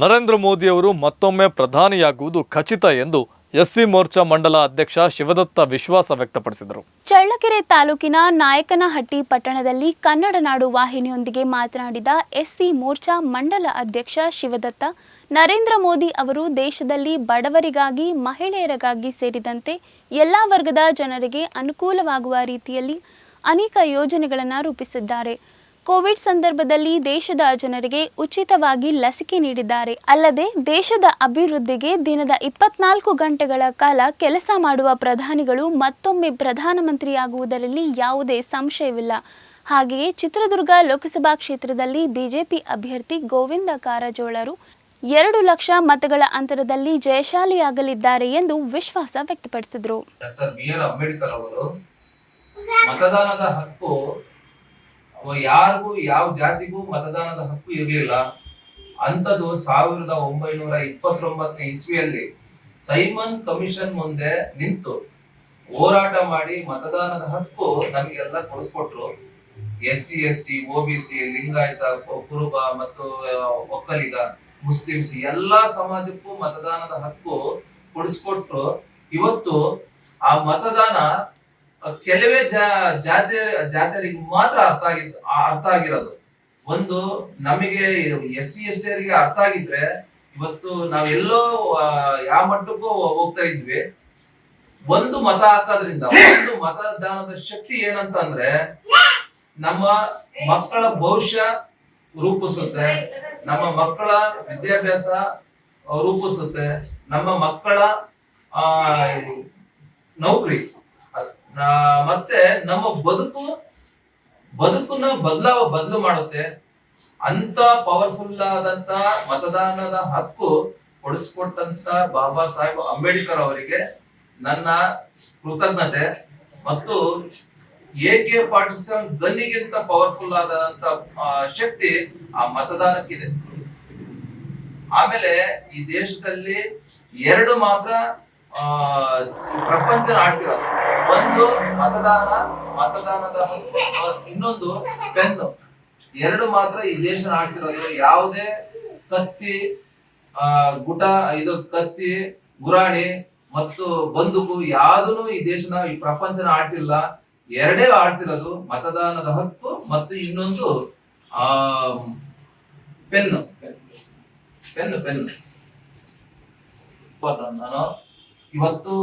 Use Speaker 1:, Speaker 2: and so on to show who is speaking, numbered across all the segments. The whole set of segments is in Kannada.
Speaker 1: ನರೇಂದ್ರ ಮೋದಿಯವರು ಮತ್ತೊಮ್ಮೆ ಪ್ರಧಾನಿಯಾಗುವುದು ಖಚಿತ ಎಂದು ಎಸ್ಸಿ ಮೋರ್ಚಾ ಮಂಡಲ ಅಧ್ಯಕ್ಷ ಶಿವದತ್ತ ವಿಶ್ವಾಸ ವ್ಯಕ್ತಪಡಿಸಿದರು.
Speaker 2: ಚಳ್ಳಕೆರೆ ತಾಲೂಕಿನ ನಾಯಕನಹಟ್ಟಿ ಪಟ್ಟಣದಲ್ಲಿ ಕನ್ನಡ ನಾಡು ವಾಹಿನಿಯೊಂದಿಗೆ ಮಾತನಾಡಿದ ಎಸ್ಸಿ ಮೋರ್ಚಾ ಮಂಡಲ ಅಧ್ಯಕ್ಷ ಶಿವದತ್ತ, ನರೇಂದ್ರ ಮೋದಿ ಅವರು ದೇಶದಲ್ಲಿ ಬಡವರಿಗಾಗಿ, ಮಹಿಳೆಯರಿಗಾಗಿ ಸೇರಿದಂತೆ ಎಲ್ಲ ವರ್ಗದ ಜನರಿಗೆ ಅನುಕೂಲವಾಗುವ ರೀತಿಯಲ್ಲಿ ಅನೇಕ ಯೋಜನೆಗಳನ್ನು ರೂಪಿಸಿದ್ದಾರೆ. ಕೋವಿಡ್ ಸಂದರ್ಭದಲ್ಲಿ ದೇಶದ ಜನರಿಗೆ ಉಚಿತವಾಗಿ ಲಸಿಕೆ ನೀಡಿದ್ದಾರೆ. ಅಲ್ಲದೆ ದೇಶದ ಅಭಿವೃದ್ಧಿಗೆ ದಿನದ ಇಪ್ಪತ್ನಾಲ್ಕು ಗಂಟೆಗಳ ಕಾಲ ಕೆಲಸ ಮಾಡುವ ಪ್ರಧಾನಿಗಳು ಮತ್ತೊಮ್ಮೆ ಪ್ರಧಾನಮಂತ್ರಿಯಾಗುವುದರಲ್ಲಿ ಯಾವುದೇ ಸಂಶಯವಿಲ್ಲ. ಹಾಗೆಯೇ ಚಿತ್ರದುರ್ಗ ಲೋಕಸಭಾ ಕ್ಷೇತ್ರದಲ್ಲಿ ಬಿಜೆಪಿ ಅಭ್ಯರ್ಥಿ ಗೋವಿಂದ ಕಾರಜೋಳರು ಎರಡು ಲಕ್ಷ ಮತಗಳ ಅಂತರದಲ್ಲಿ ಜಯಶಾಲಿಯಾಗಲಿದ್ದಾರೆ ಎಂದು ವಿಶ್ವಾಸ ವ್ಯಕ್ತಪಡಿಸಿದರು.
Speaker 3: ಮತದಾನದ ಹಕ್ಕು ಯಾರಿಗೂ ಯಾವ ಜಾತಿಗೂ ಮತದಾನದ ಹಕ್ಕು ಇರಲಿಲ್ಲ, ಅಂಥದ್ದು ಸಾವಿರದ ಒಂಬೈನೂರ ಇಪ್ಪತ್ತೊಂಬತ್ತನೇ ಇಸ್ವಿಯಲ್ಲಿ ಸೈಮನ್ ಕಮಿಷನ್ ಮುಂದೆ ನಿಂತು ಹೋರಾಟ ಮಾಡಿ ಮತದಾನದ ಹಕ್ಕು ನಮಗೆಲ್ಲ ಕೊಡಿಸ್ಕೊಟ್ರು. S C S T O B C, Lingayat, Kuruba ಮತ್ತು ಒಕ್ಕಲಿಗ, ಮುಸ್ಲಿಮ್ಸ್ ಎಲ್ಲಾ ಸಮಾಜಕ್ಕೂ ಮತದಾನದ ಹಕ್ಕು ಕೊಡಿಸ್ಕೊಟ್ರು. ಇವತ್ತು ಆ ಮತದಾನ ಕೆಲವೇ ಜಾತಿ ಜಾತಿಯರಿಗೆ ಮಾತ್ರ ಅರ್ಥ ಆಗಿತ್ತು ಅರ್ಥ ಆಗಿರೋದು. ಒಂದು, ನಮಗೆ ಎಸ್ ಸಿ, ಎಸ್ ಟಿಯರಿಗೆ ಅರ್ಥ ಆಗಿದ್ರೆ, ಇವತ್ತು ನಾವೆಲ್ಲೋ ಯಾವ ಮಟ್ಟಕ್ಕೂ ಹೋಗ್ತಾ ಇದ್ವಿ. ಒಂದು ಮತ ಹಾಕೋದ್ರಿಂದ, ಒಂದು ಮತದಾನದ ಶಕ್ತಿ ಏನಂತಂದ್ರೆ, ನಮ್ಮ ಮಕ್ಕಳ ಭವಿಷ್ಯ ರೂಪಿಸುತ್ತೆ. ನಮ್ಮ ಮಕ್ಕಳ ವಿದ್ಯಾಭ್ಯಾಸ ರೂಪಿಸುತ್ತೆ. ನಮ್ಮ ಮಕ್ಕಳ ನೌಕರಿ. ಮತ್ತೆ ನಮ್ಮ ಬದುಕು, ಬದುಕನ್ನ ಬದಲಾವ, ಬದಲು ಮಾಡುತ್ತೆ. ಅಂತ ಪವರ್ಫುಲ್ ಆದಂತ ಮತದಾನದ ಹಕ್ಕು ಕೊಡಿಸ್ಕೊಟ್ಟಂತ ಬಾಬಾ ಸಾಹೇಬ್ ಅಂಬೇಡ್ಕರ್ ಅವರಿಗೆ ನನ್ನ ಕೃತಜ್ಞತೆ ಮತ್ತು ಎ ಕೆ ಫಾರ್ಟಿ ಸೆವೆನ್ ಗನ್ನಿಗಿಂತ ಪವರ್ಫುಲ್ ಆದಂತ ಶಕ್ತಿ ಆ ಮತದಾನಕ್ಕಿದೆ. ಆಮೇಲೆ ಈ ದೇಶದಲ್ಲಿ ಎರಡು ಮಾತ್ರ, ಆ, ಪ್ರಪಂಚ ಆಡ್ತಿರೋದು ಒಂದು ಮತದಾನ, ಮತದಾನದ ಇನ್ನೊಂದು ಪೆನ್ನು. ಎರಡು ಮಾತ್ರ ಈ ದೇಶ ಆಡ್ತಿರೋದು ಯಾವುದೇ ಕತ್ತಿ, ಆ, ಗುಟ, ಇದು ಕತ್ತಿ, ಗುರಾಣಿ ಮತ್ತು ಬಂದೂಕು ಯಾವ್ದು ಈ ದೇಶನ, ಈ ಪ್ರಪಂಚನ ಆಡ್ತಿಲ್ಲ ಎರಡೇ ಆಡ್ತಿರೋದು ಮತದಾನದ ಹಕ್ಕು ಮತ್ತು ಇನ್ನೊಂದು, ಆ, ಪೆನ್ನು. Pen pen. ನಾನು ಇವತ್ತು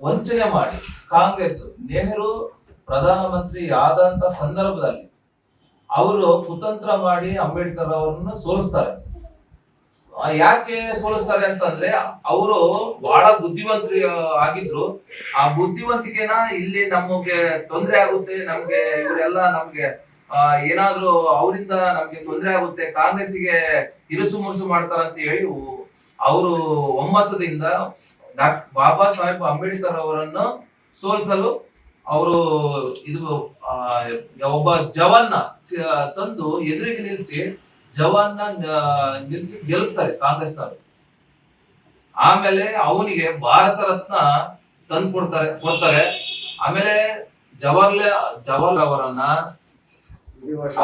Speaker 3: ವಂಚನೆ ಮಾಡಿ ಕಾಂಗ್ರೆಸ್ ನೆಹರು ಪ್ರಧಾನಮಂತ್ರಿ ಆದಂತ ಸಂದರ್ಭದಲ್ಲಿ ಅವರು ಕುತಂತ್ರ ಮಾಡಿ ಅಂಬೇಡ್ಕರ್ ಅವರನ್ನು ಸೋಲಿಸ್ತಾರೆ. ಯಾಕೆ ಸೋಲಿಸ್ತಾರೆ ಅಂತಂದ್ರೆ ಅವರು ಬಹಳ ಬುದ್ಧಿವಂತರು ಆಗಿದ್ರು. ಆ ಬುದ್ಧಿವಂತಿಕೆನ ಇಲ್ಲಿ ನಮಗೆ ತೊಂದರೆ ಆಗುತ್ತೆ, ನಮ್ಗೆ ಇವರೆಲ್ಲ ನಮ್ಗೆ ಏನಾದ್ರೂ ಅವರಿಂದ ನಮ್ಗೆ ತೊಂದರೆ ಆಗುತ್ತೆ ಕಾಂಗ್ರೆಸ್ಗೆ ಇರುಸು ಮುರುಸು ಮಾಡ್ತಾರಂತ ಹೇಳಿ ಅವರು ಒಮ್ಮತದಿಂದ ಡಾಕ್ಟರ್ ಬಾಬಾ ಸಾಹೇಬ್ ಅಂಬೇಡ್ಕರ್ ಅವರನ್ನು ಸೋಲಿಸಲು ಅವರು ಇದು ಒಬ್ಬ ಜವಾನ್ನ ತಂದು ಎದುರಿಗೆ ನಿಲ್ಲಿಸಿ ಜವಾನ್ನ ನಿಲ್ಸಿ ನಿಲ್ಸಿ ಗೆಲ್ಲಿಸ್ತಾರೆ ಕಾಂಗ್ರೆಸ್ನವರು. ಆಮೇಲೆ ಅವನಿಗೆ ಭಾರತ ರತ್ನ ತಂದು ಕೊಡ್ತಾರೆ ಕೊಡ್ತಾರೆ. ಆಮೇಲೆ ಜವಾಹರ್ಲಾಲ್ ಜವಾಹರ್ಲಾಲ್ ಅವರನ್ನ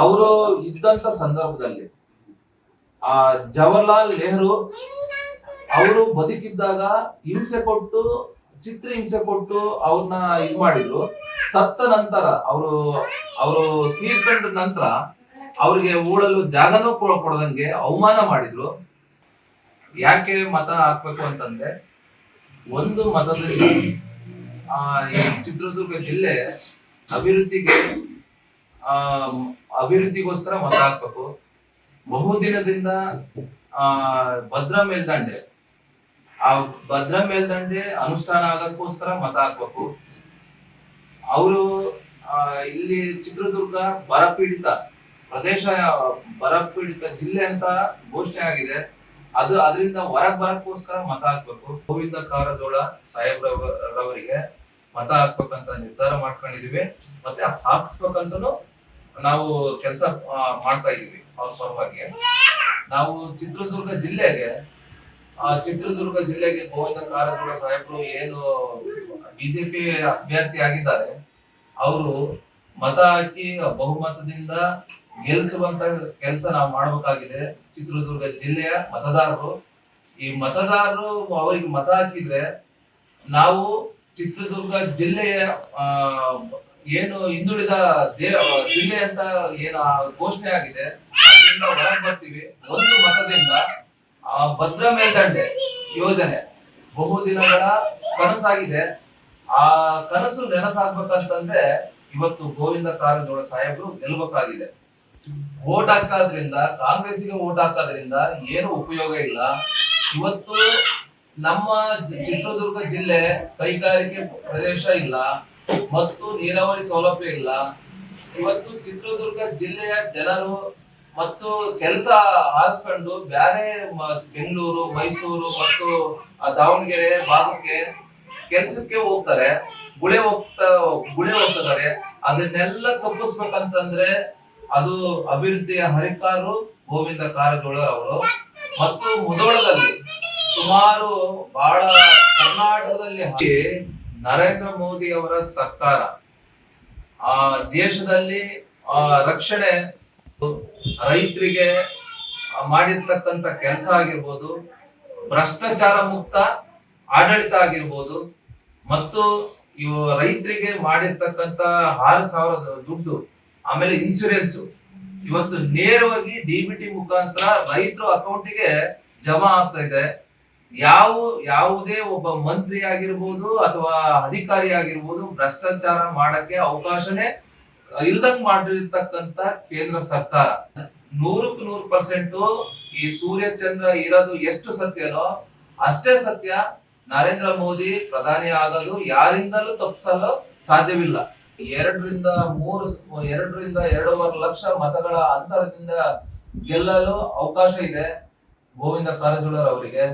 Speaker 3: ಅವರು ಇದ್ದಂತ ಸಂದರ್ಭದಲ್ಲಿ, ಆ ಜವಾಹರ್ಲಾಲ್ ನೆಹರು ಅವರು ಬದುಕಿದ್ದಾಗ ಹಿಂಸೆ ಕೊಟ್ಟು, ಚಿತ್ರ ಹಿಂಸೆ ಕೊಟ್ಟು ಅವ್ರನ್ನ ಇದು ಮಾಡಿದ್ರು. ಸತ್ತ ನಂತರ ಅವರು ಅವರು ತೀರ್ಕೊಂಡ ನಂತರ ಅವ್ರಿಗೆ ಊಳಲು ಜಾಗನೂ ಕೊಡ- ಕೊಡದಂಗೆ ಅವಮಾನ ಮಾಡಿದ್ರು. ಯಾಕೆ ಮತ ಹಾಕ್ಬೇಕು ಅಂತಂದ್ರೆ, ಒಂದು ಮತದಿಂದ ಆ, ಈ ಚಿತ್ರದುರ್ಗ ಜಿಲ್ಲೆ ಅಭಿವೃದ್ಧಿಗೆ, ಆ, ಅಭಿವೃದ್ಧಿಗೋಸ್ಕರ ಮತ ಹಾಕ್ಬೇಕು. ಬಹುದಿನದಿಂದ, ಆ, ಭದ್ರಾ ಮೇಲ್ದಂಡೆ. ಆ ಭದ್ರಾ ಮೇಲ್ದಂಡೆ ಅನುಷ್ಠಾನ ಆಗಕ್ಕೋಸ್ಕರ ಮತ ಹಾಕ್ಬೇಕು. ಅವರು ಇಲ್ಲಿ ಚಿತ್ರದುರ್ಗ ಬರಪೀಡಿತ ಪ್ರದೇಶ, ಬರಪೀಡಿತ ಜಿಲ್ಲೆ ಅಂತ ಘೋಷಣೆ ಆಗಿದೆ. ಅದು ಅದರಿಂದ ಹೊರಗ್ ಬರಕ್ಕೋಸ್ಕರ ಮತ ಹಾಕ್ಬೇಕು. ಗೋವಿಂದ ಕಾರಜೋಳ ಸಾಹೇಬ್ರವರಿಗೆ ಮತ ಹಾಕ್ಬೇಕಂತ ನಿರ್ಧಾರ ಮಾಡ್ಕೊಂಡಿದೀವಿ. ಮತ್ತೆ ಹಾಕ್ಸ್ಬೇಕಂತ ನಾವು ಕೆಲಸ ಮಾಡ್ತಾ ಇದೀವಿ. ಅವ್ರ ಪರವಾಗಿ ನಾವು ಚಿತ್ರದುರ್ಗ ಜಿಲ್ಲೆಗೆ ಆ ಚಿತ್ರದುರ್ಗ ಜಿಲ್ಲೆಗೆ ಗೋವಿಂದ ಕಾರಜೋಳ ಸಾಹೇಬ್ರು ಏನು ಬಿಜೆಪಿ ಅಭ್ಯರ್ಥಿ ಆಗಿದ್ದಾರೆ, ಅವರು ಮತ ಹಾಕಿ ಬಹುಮತದಿಂದ ಗೆಲ್ಸುವಂತ ಕೆಲಸ ನಾವು ಮಾಡಬೇಕಾಗಿದೆ. ಚಿತ್ರದುರ್ಗ ಜಿಲ್ಲೆಯ ಮತದಾರರು. ಈ ಮತದಾರರು ಅವರಿಗೆ ಮತ ಹಾಕಿದ್ರೆ ನಾವು ಚಿತ್ರದುರ್ಗ ಜಿಲ್ಲೆಯ ಏನು ಹಿಂದುಳಿದ ದೇ ಜಿಲ್ಲೆ ಅಂತ ಏನು ಘೋಷಣೆ ಆಗಿದೆ ಬರ್ತೀವಿ. ಒಂದು ಮತದಿಂದ ಭದ್ರಾ ಮೇಲ್ದಂಡೆ ಯೋಜನೆ. ಬಹುದಿನಗಳ ಕನಸಾಗಿದೆ. ಆ ಕನಸು ನೆನಸಾಗ್ಬೇಕಂತಂದ್ರೆ ಇವತ್ತು ಗೋವಿಂದ ಕಾರಜೋಳ ಸಾಹೇಬರು ಗೆಲ್ಬೇಕಾಗಿದೆ. ಓಟ್ ಹಾಕೋದ್ರಿಂದ ಕಾಂಗ್ರೆಸ್ಗೆ ಓಟ್ ಹಾಕೋದ್ರಿಂದ ಏನು ಉಪಯೋಗ ಇಲ್ಲ. ಇವತ್ತು ನಮ್ಮ ಚಿತ್ರದುರ್ಗ ಜಿಲ್ಲೆ ಕೈಗಾರಿಕೆ ಪ್ರದೇಶ ಇಲ್ಲ. ಮತ್ತು ನೀರಾವರಿ ಸೌಲಭ್ಯ ಇಲ್ಲ. ಇವತ್ತು ಚಿತ್ರದುರ್ಗ ಜಿಲ್ಲೆಯ ಜನರು ಮತ್ತು ಕೆಲಸ ಆರಿಸ್ಕೊಂಡು ಬೇರೆ ಬೆಂಗಳೂರು, ಮೈಸೂರು ಮತ್ತು ದಾವಣಗೆರೆ ಭಾಗಕ್ಕೆ ಕೆಲ್ಸಕ್ಕೆ ಹೋಗ್ತಾರೆ. ಗುಳೆ ಹೋಗ್ತಾ, ಗುಳೆ ಹೋಗ್ತಿದ್ದಾರೆ. ಅದನ್ನೆಲ್ಲ ತಪ್ಪಿಸ್ಬೇಕಂತಂದ್ರೆ ಅದು ಅಭಿವೃದ್ಧಿಯ ಹರಿಕಾರು ಗೋವಿಂದ ಕಾರಜೋಳ ಅವರು. ಮತ್ತು ಮುದೋಳದಲ್ಲಿ ಸುಮಾರು ಬಹಳ ಕರ್ನಾಟಕದಲ್ಲಿ ನರೇಂದ್ರ ಮೋದಿ ಅವರ ಸರ್ಕಾರ. ಆ, ದೇಶದಲ್ಲಿ, ಆ, ರಕ್ಷಣೆ ರೈತರಿಗೆ ಮಾಡಿರ್ತಕ್ಕಂಥ ಕೆಲಸ ಆಗಿರ್ಬೋದು, ಭ್ರಷ್ಟಾಚಾರ ಮುಕ್ತ ಆಡಳಿತ ಆಗಿರ್ಬೋದು, ಮತ್ತು ಇವು ರೈತರಿಗೆ ಮಾಡಿರ್ತಕ್ಕಂಥ ಆರು ಸಾವಿರ ದುಡ್ಡು, ಆಮೇಲೆ ಇನ್ಸೂರೆನ್ಸ್ ಇವತ್ತು ನೇರವಾಗಿ ಡಿ ಬಿ ಟಿ ಮುಖಾಂತರ ರೈತರ ಅಕೌಂಟಿಗೆ ಜಮಾ ಆಗ್ತಾ ಇದೆ. ಯಾವ, ಯಾವುದೇ ಒಬ್ಬ ಮಂತ್ರಿ ಆಗಿರ್ಬೋದು ಅಥವಾ ಅಧಿಕಾರಿ ಆಗಿರ್ಬೋದು ಭ್ರಷ್ಟಾಚಾರ ಮಾಡಕ್ಕೆ ಅವಕಾಶನೇ ಇಲ್ದಂಗ್ ಮಾಡಿರ್ತಕ್ಕಂತ ಕೇಂದ್ರ ಸರ್ಕಾರ. ನೂರಕ್ಕೆ ನೂರು ಪರ್ಸೆಂಟ್ ಈ ಸೂರ್ಯ ಚಂದ್ರ ಇರೋದು ಎಷ್ಟು ಸತ್ಯನೋ ಅಷ್ಟೇ ಸತ್ಯ ನರೇಂದ್ರ ಮೋದಿ ಪ್ರಧಾನಿ ಆಗೋದು ಯಾರಿಂದಲೂ ತಪ್ಪಿಸಲು ಸಾಧ್ಯವಿಲ್ಲ. ಎರಡರಿಂದ ಮೂರು ಎರಡರಿಂದ ಎರಡೂವರೆ ಲಕ್ಷ ಮತಗಳ ಅಂತರದಿಂದ ಗೆಲ್ಲಲು ಅವಕಾಶ ಇದೆ ಗೋವಿಂದ ಕಾರಜೋಳರ್ ಅವರಿಗೆ